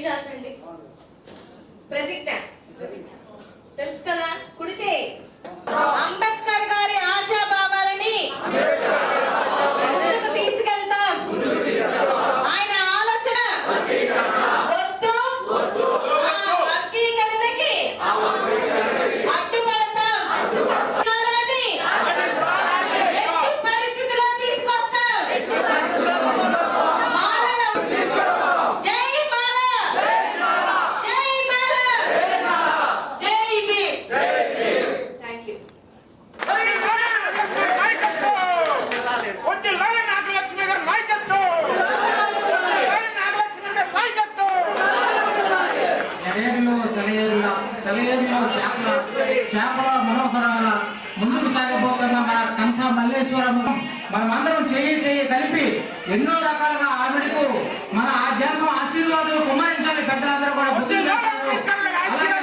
చెయ్యి చాచండి ప్రతిజ్ఞ. తెలుసు కదా? కుడి చేయి అంబేద్కర్ గారి ఆశాభావాలని ముందుకు తీసుకెళ్తాం ఆయన ఆలోచన వద్దు ఆ వర్గీకరణకి అడ్డుపడతాం కాలాన్ని ఎట్టి పరిస్థితిలో తీసుకొస్తాం మాలల జై మాల జై మాల జై భీమ్ థ్యాంక్ యూ ఎరేరులో సెలయేరుల సెలయేరులో చేపల చేపల మనోహరాల ముందుకు సాగిపోతున్న మన మల్లేశ్వరము మనమందరం చెయ్యి చెయ్యి కలిపి ఎన్నో రకాలుగా ఆవిడకు మన ఆధ్యాత్మ ఆశీర్వాదాలు కుమ్మరించాలి. పెద్దలందరూ కూడా బుద్ధి వేశారు అలాగే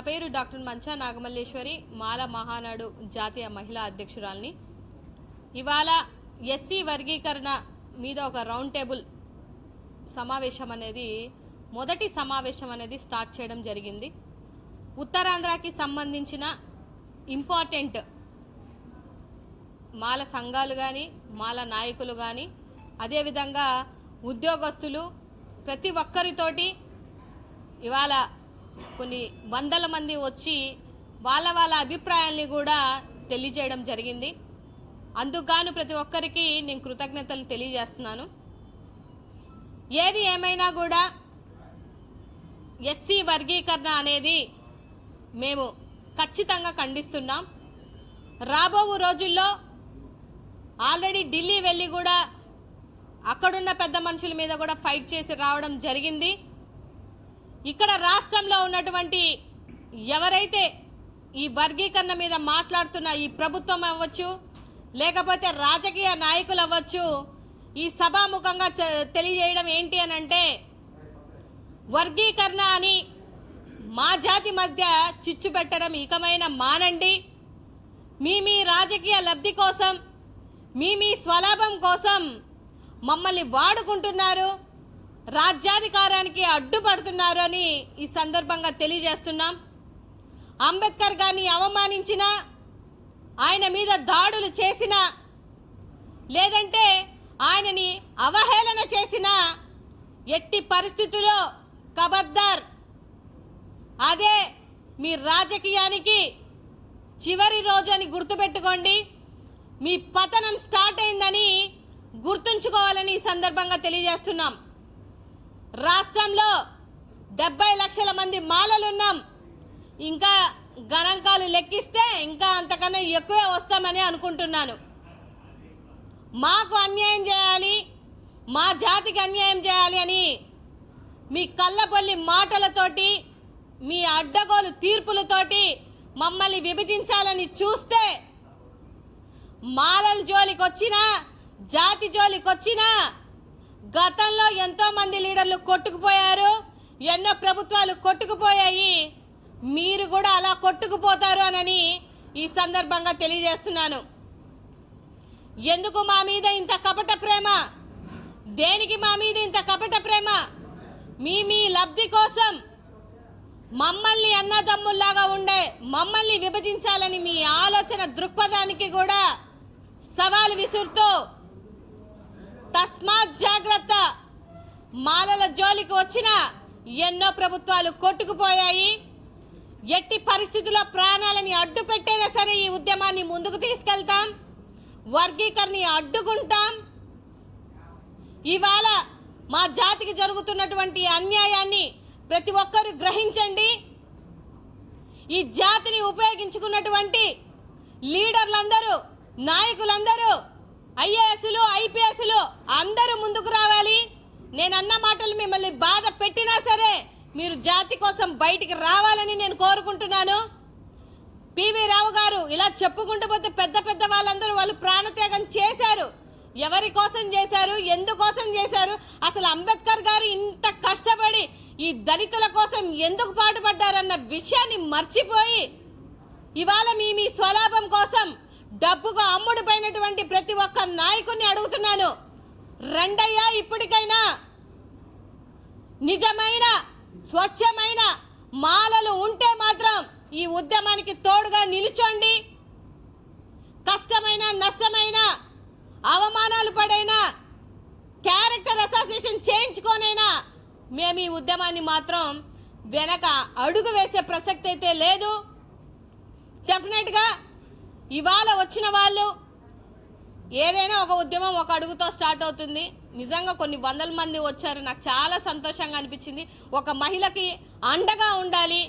నా పేరు డాక్టర్ మంచా నాగమల్లేశ్వరి. మాల మహానాడు జాతీయ మహిళా అధ్యక్షురాల్ని. ఇవాళ ఎస్సీ వర్గీకరణ మీద ఒక రౌండ్ టేబుల్ సమావేశం అనేది మొదటి సమావేశం అనేది స్టార్ట్ చేయడం జరిగింది. ఉత్తరాంధ్రకి సంబంధించిన ఇంపార్టెంట్ మాల సంఘాలు కానీ మాల నాయకులు కానీ అదేవిధంగా ఉద్యోగస్తులు ప్రతి ఒక్కరితోటి ఇవాళ కొన్ని వందల మంది వచ్చి వాళ్ళ వాళ్ళ అభిప్రాయాల్ని కూడా తెలియజేయడం జరిగింది. అందుకు ప్రతి ఒక్కరికి నేను కృతజ్ఞతలు తెలియజేస్తున్నాను. ఏది ఏమైనా కూడా ఎస్సీ వర్గీకరణ అనేది మేము ఖచ్చితంగా ఖండిస్తున్నాం. రాబో రోజుల్లో ఆల్రెడీ ఢిల్లీ వెళ్ళి కూడా అక్కడున్న పెద్ద మనుషుల మీద కూడా ఫైట్ చేసి రావడం జరిగింది. ఇక్కడ రాష్ట్రంలో ఉన్నటువంటి ఎవరైతే ఈ వర్గీకరణ మీద మాట్లాడుతున్న ఈ ప్రభుత్వం అవ్వచ్చు లేకపోతే రాజకీయ నాయకులు అవ్వచ్చు ఈ సభాముఖంగా తెలియజేయడం ఏంటి అని అంటే వర్గీకరణ అని మా జాతి మధ్య చిచ్చు పెట్టడం ఇకమైన మానండి. మీ మీ రాజకీయ లబ్ధి కోసం మీ మీ స్వలాభం కోసం మమ్మల్ని వాడుకుంటున్నారు. రాజ్యాధికారానికి అడ్డుపడుతున్నారు అని ఈ సందర్భంగా తెలియజేస్తున్నాం. అంబేద్కర్ గారిని అవమానించిన ఆయన మీద దాడులు చేసిన లేదంటే ఆయనని అవహేళన చేసిన ఎట్టి పరిస్థితుల్లో కబద్దార్ అదే మీ రాజకీయానికి చివరి రోజు అని గుర్తుపెట్టుకోండి. మీ పతనం స్టార్ట్ అయిందని గుర్తుంచుకోవాలని ఈ సందర్భంగా తెలియజేస్తున్నాం. రాష్ట్రంలో డెబ్బై లక్షల మంది మాలలున్నాం. ఇంకా గణాంకాలు లెక్కిస్తే ఇంకా అంతకన్నా ఎక్కువే వస్తామని అనుకుంటున్నాను. మాకు అన్యాయం చేయాలి మా జాతికి అన్యాయం చేయాలి అని మీ కళ్ళపల్లి మాటలతోటి మీ అడ్డగోలు తీర్పులతోటి మమ్మల్ని విభజించాలని చూస్తే మాలల జోలికొచ్చినా జాతి జోలికొచ్చినా గతంలో ఎంతో మంది లీడర్లు కొట్టుకుపోయారు ఎన్నో ప్రభుత్వాలు కొట్టుకుపోయాయి. మీరు కూడా అలా కొట్టుకుపోతారు అనని ఈ సందర్భంగా తెలియజేస్తున్నాను. ఎందుకు మా మీద ఇంత కపట ప్రేమ? దేనికి మా మీద ఇంత కపట ప్రేమ? మీ మీ లబ్ధి కోసం మమ్మల్ని అన్నదమ్ముల్లాగా ఉండే మమ్మల్ని విభజించాలని మీ ఆలోచన దృక్పథానికి కూడా సవాలు విసురుతూ తస్మాత్ జాగ్రత్త. మాలల జోలికి వచ్చిన ఎన్నో ప్రభుత్వాలు కొట్టుకుపోయాయి. ఎట్టి పరిస్థితుల్లో ప్రాణాలని అడ్డు పెట్టైనా సరే ఈ ఉద్యమాన్ని ముందుకు తీసుకెళ్తాం. వర్గీకరణ అడ్డుకుంటాం. ఇవాళ మా జాతికి జరుగుతున్నటువంటి అన్యాయాన్ని ప్రతి ఒక్కరూ గ్రహించండి. ఈ జాతిని ఉపయోగించుకున్నటువంటి లీడర్లందరూ నాయకులందరూ ఐఏఎస్లు ఐపీఎస్లు అందరూ ముందుకు రావాలి. నేను అన్న మాటలు మిమ్మల్ని బాధ పెట్టినా సరే మీరు జాతి కోసం బయటికి రావాలని నేను కోరుకుంటున్నాను. పివి రావు గారు ఇలా చెప్పుకుంటూ పోతే పెద్ద పెద్ద వాళ్ళందరూ వాళ్ళు ప్రాణత్యాగం చేశారు. ఎవరి కోసం చేశారు? ఎందుకోసం చేశారు? అసలు అంబేద్కర్ గారు ఇంత కష్టపడి ఈ దళితుల కోసం ఎందుకు పాటుపడ్డారన్న విషయాన్ని మర్చిపోయి ఇవాళ మీ మీ స్వలాభం కోసం డబ్బుకు అమ్ముడుపోయినటువంటి ప్రతి ఒక్క నాయకుడిని అడుగుతున్నాను. రెండయ్యా ఇప్పటికైనా నిజమైన స్వచ్ఛమైన మాలలు ఉంటే మాత్రం ఈ ఉద్యమానికి తోడుగా నిలుచోండి. కష్టమైన నష్టమైన అవమానాలు పడైనా క్యారెక్టర్ అసోసియేషన్ చేయించుకోనైనా మేము ఈ ఉద్యమాన్ని మాత్రం వెనక అడుగు వేసే ప్రసక్తి అయితే లేదు. డెఫినెట్గా ఇవాళ వచ్చిన వాళ్ళు ఏదైనా ఒక ఉద్యమం ఒక అడుగుతో స్టార్ట్ అవుతుంది. నిజంగా కొన్ని వందల మంది వచ్చారు. నాకు చాలా సంతోషంగా అనిపించింది. ఒక మహిళకి అండగా ఉండాలి.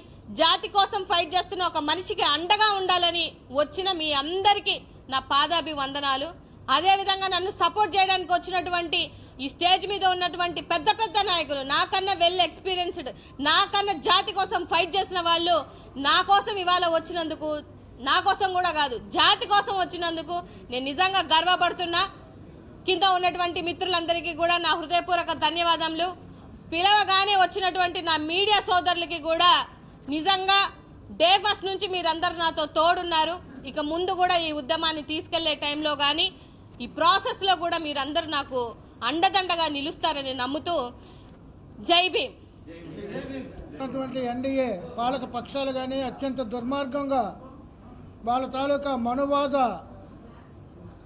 జాతి కోసం ఫైట్ చేస్తున్న ఒక మనిషికి అండగా ఉండాలని వచ్చిన మీ అందరికీ నా పాదాభివందనాలు. అదేవిధంగా నన్ను సపోర్ట్ చేయడానికి వచ్చినటువంటి ఈ స్టేజ్ మీద ఉన్నటువంటి పెద్ద పెద్ద నాయకులు నాకన్నా వెల్ ఎక్స్పీరియన్స్డ్ నాకన్నా జాతి కోసం ఫైట్ చేసిన వాళ్ళు నా కోసం ఇవాళ వచ్చినందుకు నా కోసం కూడా కాదు జాతి కోసం వచ్చినందుకు నేను నిజంగా గర్వపడుతున్నా. కింద ఉన్నటువంటి మిత్రులందరికీ కూడా నా హృదయపూర్వక ధన్యవాదములు. పిలవగానే వచ్చినటువంటి నా మీడియా సోదరులకి కూడా నిజంగా డే ఫస్ట్ నుంచి మీరందరూ నాతో తోడున్నారు. ఇక ముందు కూడా ఈ ఉద్యమాన్ని తీసుకెళ్ళే టైంలో కానీ ఈ ప్రాసెస్లో కూడా మీరందరూ నాకు అండదండగా నిలుస్తారని నమ్ముతూ జై భీమ్. ఎన్డీఏ పాలక పక్షాలు కానీ అత్యంత దుర్మార్గంగా వాళ్ళ తాలూకా మనువాద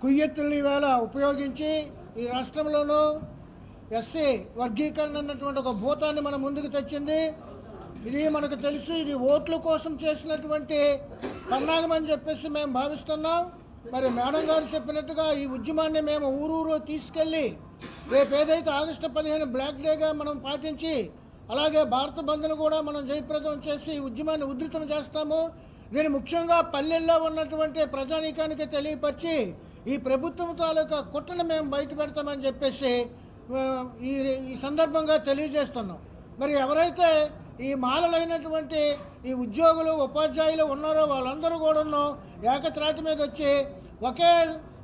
కుయ్యెత్తుల్ని వేళ ఉపయోగించి ఈ రాష్ట్రంలోనూ ఎస్సీ వర్గీకరణ అన్నటువంటి ఒక భూతాన్ని మనం ముందుకు తెచ్చింది. ఇది మనకు తెలిసి ఇది ఓట్ల కోసం చేసినటువంటి పన్నాగం అని చెప్పేసి మేము భావిస్తున్నాం. మరి మేడం గారు చెప్పినట్టుగా ఈ ఉద్యమాన్ని మేము ఊరూరు తీసుకెళ్ళి రేపు ఏదైతే ఆగస్టు పదిహేను బ్లాక్ డేగా మనం పాటించి అలాగే భారత బంద్ను కూడా మనం జయప్రదం చేసి ఈ ఉద్యమాన్ని ఉధృతం చేస్తాము. నేను ముఖ్యంగా పల్లెల్లో ఉన్నటువంటి ప్రజానీకానికి తెలియపరిచి ఈ ప్రభుత్వం తాలూకా కుట్రను మేము బయట పెడతామని చెప్పేసి ఈ ఈ సందర్భంగా తెలియజేస్తున్నాం. మరి ఎవరైతే ఈ మాలలైనటువంటి ఈ ఉద్యోగులు ఉపాధ్యాయులు ఉన్నారో వాళ్ళందరూ కూడా ఏకత్రాటి మీద వచ్చి ఒకే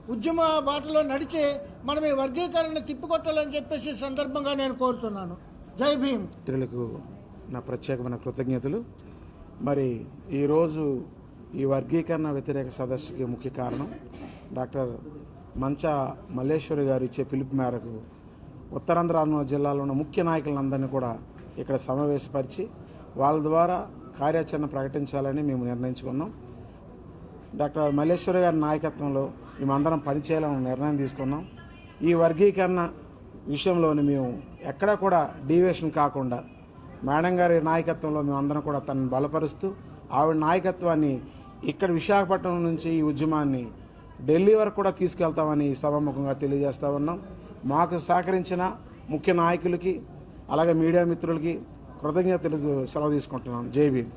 ఉద్యమ బాటలో నడిచి మనం ఈ వర్గీకరణ తిప్పికొట్టాలని చెప్పేసి సందర్భంగా నేను కోరుతున్నాను. జై భీమ్. మిత్రులకు నా ప్రత్యేకమైన కృతజ్ఞతలు. మరి ఈరోజు ఈ వర్గీకరణ వ్యతిరేక సదస్సుకి ముఖ్య కారణం డాక్టర్ మంచా మల్లేశ్వరి గారు ఇచ్చే పిలుపు మేరకు ఉత్తరాంధ్ర జిల్లాలో ఉన్న ముఖ్య నాయకులందరినీ కూడా ఇక్కడ సమావేశపరిచి వాళ్ళ ద్వారా కార్యాచరణ ప్రకటించాలని మేము నిర్ణయించుకున్నాం. డాక్టర్ మల్లేశ్వరి గారి నాయకత్వంలో మేమందరం పనిచేయాలని నిర్ణయం తీసుకున్నాం. ఈ వర్గీకరణ విషయంలోని మేము ఎక్కడా కూడా డీవియేషన్ కాకుండా మేడం గారి నాయకత్వంలో మేమందరం కూడా తనను బలపరుస్తూ ఆవిడ నాయకత్వాన్ని ఇక్కడ విశాఖపట్నం నుంచి ఈ ఉద్యమాన్ని ఢిల్లీ వరకు కూడా తీసుకెళ్తామని సభాముఖంగా తెలియజేస్తా ఉన్నాం. మాకు సహకరించిన ముఖ్య నాయకులకి అలాగే మీడియా మిత్రులకి కృతజ్ఞతలు సెలవు తీసుకుంటున్నాం. జై భీమ్.